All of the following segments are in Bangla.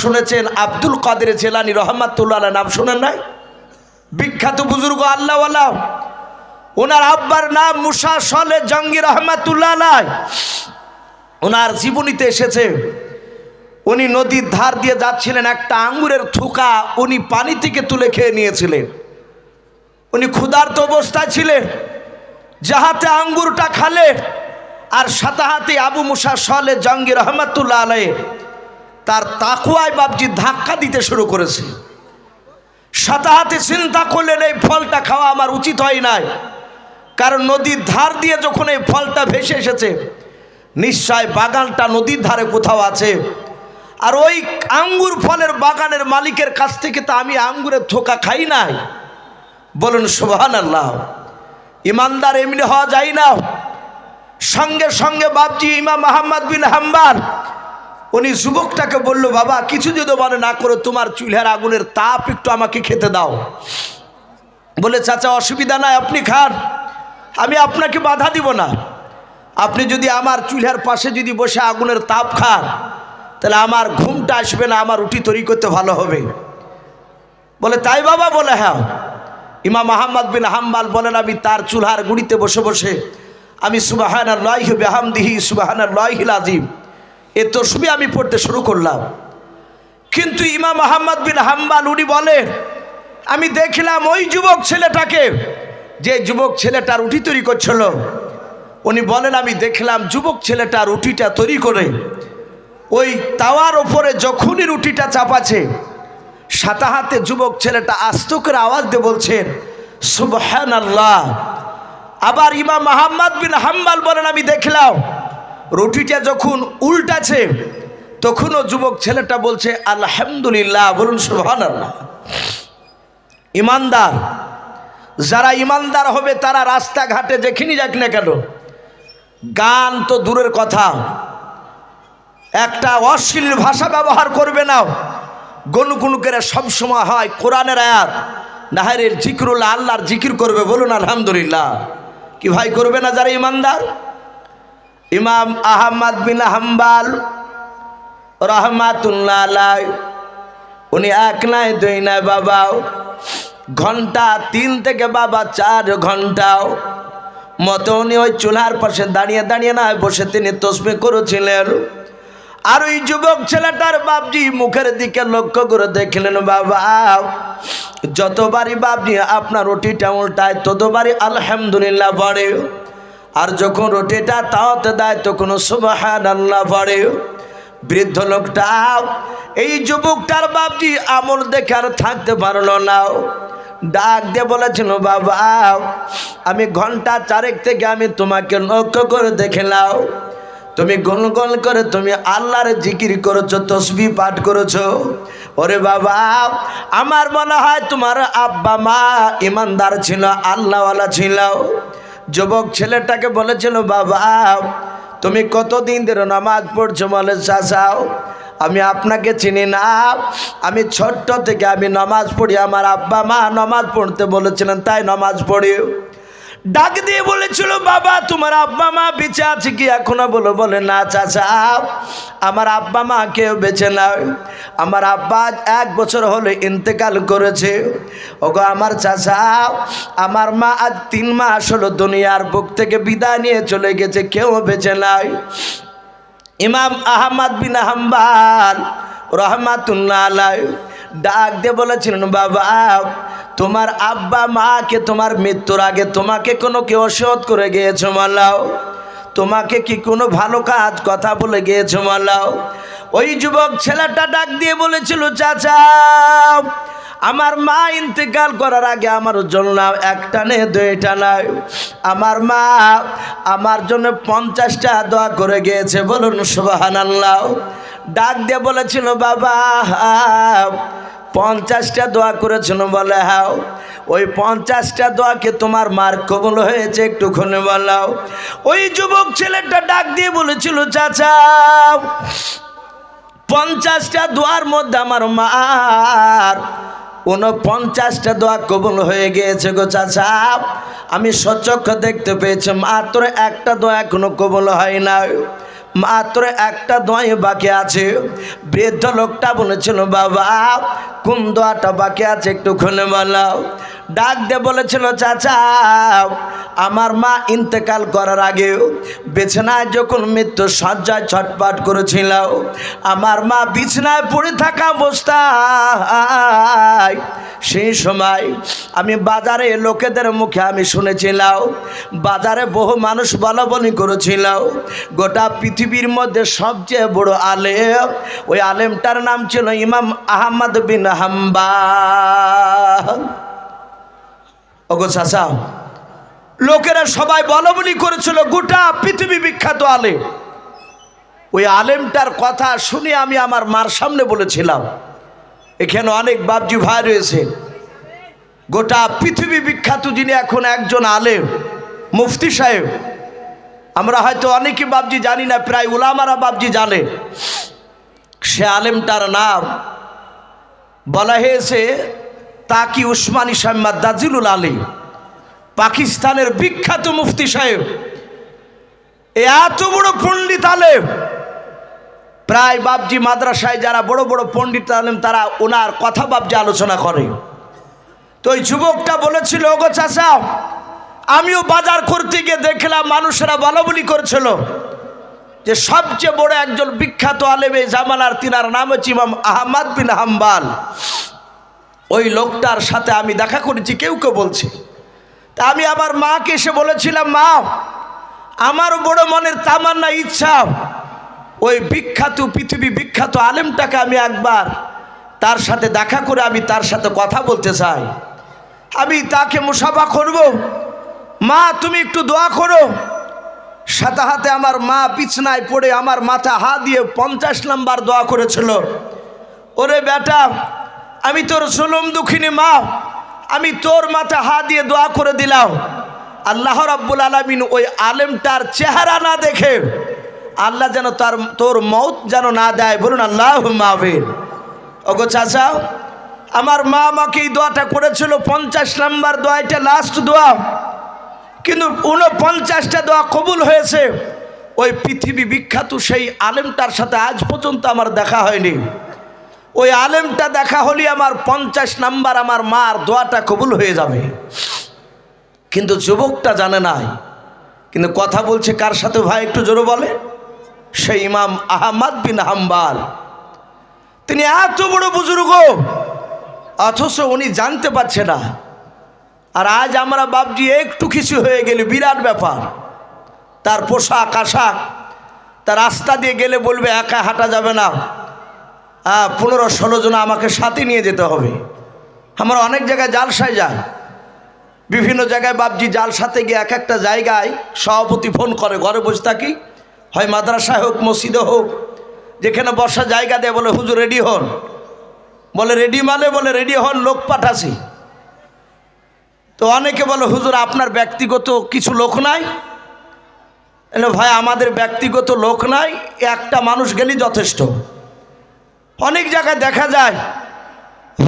শুনেছেন আব্দুল কাদের জেলানি রহমাতুল্লাহ নাম শোনেন নাই? বিখ্যাত বুজুর্গ আল্লাহ ওনার আব্বার নাম মুসা সলে জঙ্গি রহমাতুল্লাহ ওনার জীবনীতে এসেছে, উনি নদীর ধার দিয়ে যাচ্ছিলেন, একটা আঙ্গুরের থুকা উনি পানি থেকে তুলে খেয়ে নিয়েছিলেন। উনি ক্ষুধার্ত অবস্থায় ছিলেন যাহাতে আঙ্গুরটা খালে, আর সাতাহাতে আবু মুসা সলে জঙ্গি রহমাতুল্লাহ আলাই তার তাকুয়ায় বাবজি ধাক্কা দিতে শুরু করেছে। সাতাহাতে চিন্তা করলেন, এই ফলটা খাওয়া আমার উচিত হয় নাই। কারণ নদীর ধার দিয়ে যখন এই ফলটা ভেসে এসেছে, নিশ্চয় বাগানটা নদীর ধারে কোথাও আছে। আর ওই আঙ্গুর ফলের বাগানের মালিকের কাছ থেকে তো আমি আঙ্গুরের থোকা খাই নাই। বলুন সুবহান আল্লাহ ইমানদার এমনি হওয়া যায় না। সঙ্গে সঙ্গে বাবজি ইমাম মাহমদ বিন হাম্বার উনি যুবকটাকে বলল, বাবা, কিছু যদি মনে না করো, তোমার চুলহার আগুনের তাপ একটু আমাকে খেতে দাও। বলে, চাচা, অসুবিধা নাই, আপনি খান। আমি আপনাকে বাধা দিব না। আপনি যদি আমার চুলহার পাশে যদি বসে আগুনের তাপ খান, তাহলে আমার ঘুমটা আসবে না, আমার রুটি তৈরি করতে ভালো হবে। বলে, তাই বাবা, বলে হ্যাঁ। ইমাম আহম্মদ বিন হাম্বাল বলেন, আমি তার চুলহার গুড়িতে বসে বসে, আমি সুবাহান লয় বেহামদিহি সুবাহান লহিল আজিম এ তসবি আমি পড়তে শুরু করলাম। কিন্তু ইমাম আহম্মদ বিন হাম্বাল উনি বলেন, আমি দেখলাম ওই যুবক ছেলেটাকে, যে যুবক ছেলেটা রুটি তৈরি করছিল, উনি বলেন, আমি দেখলাম যুবক ছেলেটা রুটিটা তৈরি করে, ওই তাওয়ার ওপরে যখনই রুটিটা চাপাছে সাতা হাতে যুবক ছেলেটা আস্ত করে আওয়াজ দিয়ে বলছেন সুবহান আল্লাহ আবার ইমাম মাহমদ বিন হাম্বাল বলেন, আমি দেখলাম রুটিটা যখন উল্টাছে, তখনও যুবক ছেলেটা বলছে, আলহামদুলিল্লাহ। বলুন সুবহান আল্লাহ ইমানদার, যারা ইমানদার হবে, তারা রাস্তাঘাটে যেখানে যাক না কেন? গান তো দূরের কথা। একটা অশ্লীল ভাষা ব্যবহার করবে না। গনুগুনু করে সবসময় হয় কোরআনের আয়াত। নাহারের জিকিরুল্লাহ আল্লাহর জিকির করবে, বলুন, আলহামদুলিল্লাহ। কি ভাই করবে না যারা ইমানদার? ইমাম আহমদ বিন হাম্বাল রহমাতুল্লাহ উনি এক নাই, দুই নাই বাবাও। ঘণ্টা তিন থেকে বাবা চার ঘন্টাও। মতো উনি ওই চুলার পাশে দাঁড়িয়ে দাঁড়িয়ে না বসে তিনি তসমি করেছিলেন। আর ওই যুবক ছেলেটার বাপজি মুখের দিকে লক্ষ্য করে দেখলেন বাবা যতবারই বাপজি আপনার রুটিটা উল্টায়, ততবারই আলহামদুলিল্লাহ পড়ে আর যখন রুটিটা তাওতে দেয়, তখন সুবাহান আল্লাহ পড়ে বৃদ্ধ লোকটা, এই যুবকটার বাপজি আমল দেখে আর থাকতে পারল না। ডাক দিয়ে বলেছিল, বাবা, আমি ঘণ্টা চারেক থেকে আমি তোমাকে লক্ষ্য করে দেখে নাও তুমি গোল গোল করে তুমি আল্লাহর জিকির করেছ, তসবি পাঠ করেছ। ওরে বাবা, আমার মনে হয় তোমার আব্বা মা ইমানদার ছিল, আল্লাহওয়ালা ছিল। যুবক ছেলেটাকে বলেছিল, বাবা, তুমি কতদিন ধরে নামাজ পড়ছো? বলে চাচাও আমি আপনাকে চিনি না। আমি ছোট্ট থেকে আমি নামাজ পড়ি। আমার আব্বা মা নামাজ পড়তে বলেছিলেন, তাই নামাজ পড়ি। ডাক দিয়ে বলেছিল, বাবা, তোমার আব্বা মা বেঁচে আছে কি? এখনও বলো, বলে, না, চাচা, আমার আব্বা মা কেউ বেঁচে নাই। আমার আব্বা এক বছর হলে ইন্তেকাল করেছে। ওগো, আমার চাচা, আমার মা আজ তিন মাস হলো দুনিয়ার বুক থেকে বিদায় নিয়ে চলে গেছে, কেউ বেঁচে নাই। ইমাম আহমদ বিন হাম্বাল রহমাতুল্লাহ আলাই ডাক দিয়ে বলেছিলেন, বাবা, তোমার আব্বা মাকে তোমার মৃত্যুর আগে তোমাকে কোনো কেউ অসহত করে গিয়েছো, মালাও। তোমাকে কি কোনো ভালো কাজ, কথা বলে গিয়েছো, মালাও। ওই যুবক ছেলেটা ডাক দিয়ে বলেছিল, চাচা, আমার মা ইন্তেকাল করার আগে আমার জন্য একটা নে, দুইটা নাই আমার মা আমার জন্য পঞ্চাশটা দোয়া করে গিয়েছে, বলুন সুবাহান আল্লাহ ডাক দিয়ে বলেছিল, বাবা পঞ্চাশটা দোয়া করেছিল বলে, হাও, ওই পঞ্চাশটা দোয়াকে তোমার মার কবল হয়েছে একটুখানি বলাও। ওই যুবক ছেলেটা ডাক দিয়ে বলেছিল, চাচা, পঞ্চাশটা দোয়ার মধ্যে আমার মার উনপঞ্চাশটা দোয়া কবুল হয়ে গিয়েছে গো চাচা। আমি সচক্ষ দেখতে পেয়েছি, মাত্র একটা দোয়া এখনও কবুল হয় না মাত্র একটা দোয়াই বাকি আছে। বৃদ্ধ লোকটা বলেছিল, বাবা, কোন দোয়াটা বাকি আছে একটু বলাও। ডাক দিয়ে বলেছিল, চাচা, আমার মা ইন্তেকাল করার আগেও বিছানায় যখন মৃত্যু সজ্জায় ছটপাট করেছিল, আমার মা বিছানায় পড়ে থাকা অবস্থায় সেই সময় আমি বাজারে লোকেদের মুখে আমি শুনেছিলাম, বাজারে বহু মানুষ বলা বলি করেছিল। গোটা পৃথিবীর মধ্যে সবচেয়ে বড় আলেম, ওই আলেমটার নাম ছিল ইমাম আহমদ বিন হাম্বা চাচা, লোকেরা সবাই বলা বলি করেছিল, গোটা পৃথিবী বিখ্যাত আলেম। ওই আলেমটার কথা শুনে আমি আমার মার সামনে বলেছিলাম। এখানে অনেক বাবজি ভাই রয়েছে। গোটা পৃথিবী বিখ্যাত যিনি এখন একজন আলেম, মুফতি সাহেব। আমরা হয়তো অনেকে বাবজি জানি না, প্রায় উলামারা বাবজি জানে। সে আলেমটার নাম বলা হয়েছে তাকি উসমানী সাম্মাদ দাজিলুল আলী পাকিস্তানের বিখ্যাত মুফতি সাহেব। এত বড় পণ্ডিত আলেম। প্রায় বাবজি মাদ্রাসায় যারা বড় বড় পণ্ডিত আলেম, তারা ওনার কথা বাবজি আলোচনা করে। তো ওই যুবকটা বলেছিল, ওগো চাচা, আমিও বাজার করতে গিয়ে দেখলাম মানুষেরা বলা বলি করছিল যে সবচেয়ে বড় একজন বিখ্যাত আলেমে জামানার, তিনার নাম হচ্ছে ইমাম আহমদ বিন হাম্বাল। ওই লোকটার সাথে আমি দেখা করেছি, কেউ কেউ বলছে। তা আমি আমার মাকে এসে বলেছিলাম, মা আমারও বড় মনের তামান্না ইচ্ছা ওই বিখ্যাত পৃথিবী বিখ্যাত আলেমটাকে আমি একবার তার সাথে দেখা করে আমি তার সাথে কথা বলতে চাই। আমি তাকে মুসাফা করব। মা, তুমি একটু দোয়া করো। সাথে হাতে আমার মা বিছনায় পড়ে আমার মাথা হাত দিয়ে পঞ্চাশ নাম্বার দোয়া করেছিল। ওরে বেটা, আমি তোর সুলম দুঃখিনী মা, আমি তোর মাথা হাত দিয়ে দোয়া করে দিলাম। আল্লাহ রাব্বুল আলমিন ওই আলেমটার চেহারা না দেখে আল্লাহ যেন তার, তোর মৌত যেন না দেয়। বলুন আল্লাহ মাহবিন ওগো চাচা, আমার মা আমাকে এই দোয়াটা করেছিল, পঞ্চাশ নাম্বার দোয়া এটা লাস্ট দোয়া। কিন্তু উনপঞ্চাশটা দোয়া কবুল হয়েছে। ওই পৃথিবী বিখ্যাত সেই আলেমটার সাথে আজ পর্যন্ত আমার দেখা হয়নি। ওই আলেমটা দেখা হলে আমার পঞ্চাশ নাম্বার আমার মার দোয়াটা কবুল হয়ে যাবে। কিন্তু যুবকটা জানে নাই। কিন্তু কথা বলছে কার সাথে ভাই, একটু জোরে বলে। সেই ইমাম আহমদ বিন হাম্বাল। তিনি এত বড় বুজুর্গ, অথচ উনি জানতে পারছে না। আর আজ আমরা বাবজি একটু কিছু হয়ে গেলে বিরাট ব্যাপার। তার পোশাক, আশাক, তার রাস্তা দিয়ে গেলে বলবে, একা হাঁটা যাবে না। হ্যাঁ পনেরো ষোলো জন আমাকে সাথে নিয়ে যেতে হবে। আমরা অনেক জায়গায় জালসায় যাই। বিভিন্ন জায়গায় বাবজি জালসাতে গিয়ে এক একটা জায়গায় সভাপতি ফোন করে, ঘরে বসে থাকি। হয় মাদ্রাসায় হোক, মসজিদে হোক, যেখানে বসার জায়গা দেয়, বলে, হুজুর, রেডি হন। বলে, রেডি মানে? বলে, রেডি হন, লোক পাঠাছি। তো অনেকে বলে, হুজুর, আপনার ব্যক্তিগত কিছু লোক নাই? এলে, ভাই, আমাদের ব্যক্তিগত লোক নাই, একটা মানুষ গেলেই যথেষ্ট। অনেক জায়গায় দেখা যায়,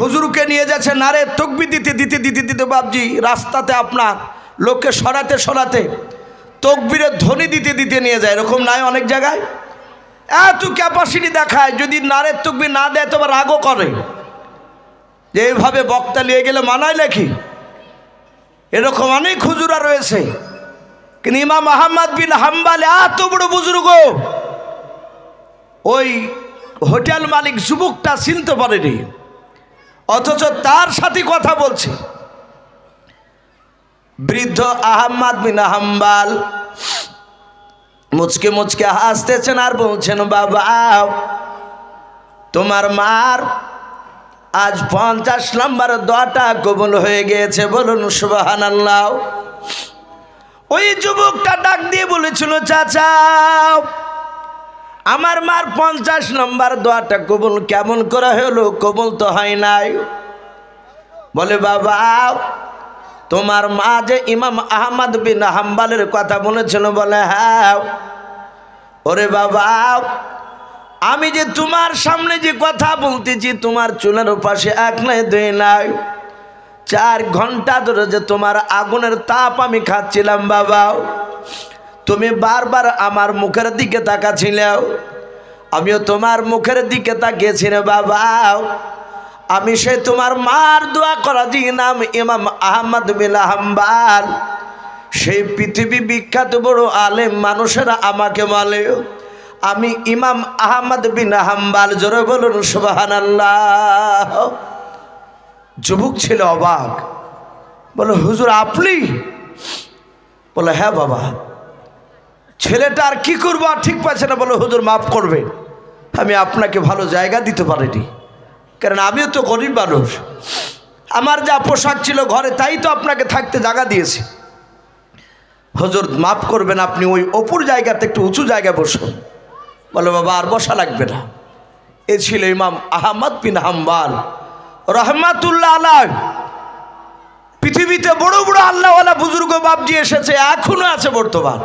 হুজুরকে নিয়ে যাচ্ছে নারে তকবি দিতে দিতে দিতে দিতে বাবজি রাস্তাতে আপনার লোককে সরাতে সরাতে তকবিরের ধ্বনি দিতে দিতে নিয়ে যায়, এরকম নাই অনেক জায়গায়? এত ক্যাপাসিটি দেখায়, যদি নারের তকবি না দেয় তোমার রাগও করে। যে এইভাবে বক্তা নিয়ে গেলে মানায় নাকি? এরকম অনেক হুজুরা রয়েছে। কিন্তু ইমাম আহম্মদ বিন হাম্বাল এত বড় বুজুর্গ। ওই হোটেল মালিক যুবকটা চিনতে পারেনি। অথচ তার সাথে কথা বলছে। বৃদ্ধ আহম্মদ বিন হাম্বাল। মুচকে মুচকে হাসতেছেন আর বলছেন, বাবা, তোমার মার আজ পঞ্চাশ নম্বর দটা কবুল হয়ে গিয়েছে, বলুন সুবাহান আল্লাহ ওই যুবকটা ডাক দিয়ে বলেছিল, চাচা, আমার মার পঞ্চাশ নম্বর দোয়াটা কবুল কেমন করা হলো? কবুল তো হয় নাই। বলে, বাবা তোমার মা যে ইমাম আহমদ বিন হাম্বালের কথা বলেছিল বলে হ্যাঁ ওরে বাবা, আমি যে তোমার সামনে যে কথা বলতেছি, তোমার চুলের পাশে এক নাই, দুই নাই। চার ঘণ্টা ধরে যে তোমার আগুনের তাপ আমি খাচ্ছিলাম, বাবা। তুমি বারবার আমার মুখের দিকে তাকাছিলেও আমিও তোমার মুখের দিকে তাকিয়েছি রে বাবা। আমি সে তোমার মার দোয়া করা দিই নাম ইমাম আহমদ বিন হাম্বাল। সেই পৃথিবী বিখ্যাত বড় আলেম মানুষেরা আমাকে বলে, আমি ইমাম আহমদ বিন হাম্বাল, জোরে বলুন সুবাহান আল্লাহ যুবক ছিল অবাক। বলে, হুজুর, আপনি? বলে হ্যাঁ বাবা। ছেলেটা আর কি করব আর ঠিক পাচ্ছে না। বলে, হুজুর, মাফ করবে আমি আপনাকে ভালো জায়গা দিতে পারিনি। কারণ আমিও তো গরিব মানুষ। আমার যা পোশাক ছিল ঘরে, তাই তো আপনাকে থাকতে জায়গা দিয়েছি। হজর, মাফ করবেন আপনি, ওই অপুর জায়গাতে একটু উঁচু জায়গায় বসুন। বলো, বাবা, আর বসা লাগবে না। এ ছিল ইমাম আহমদ বিন হাম্বাল। রহমাতুল্লাহ আলাই পৃথিবীতে বড় বড় আল্লাহওয়ালা বুজুর্গ বাপজি এসেছে, এখনও আছে বর্তমান।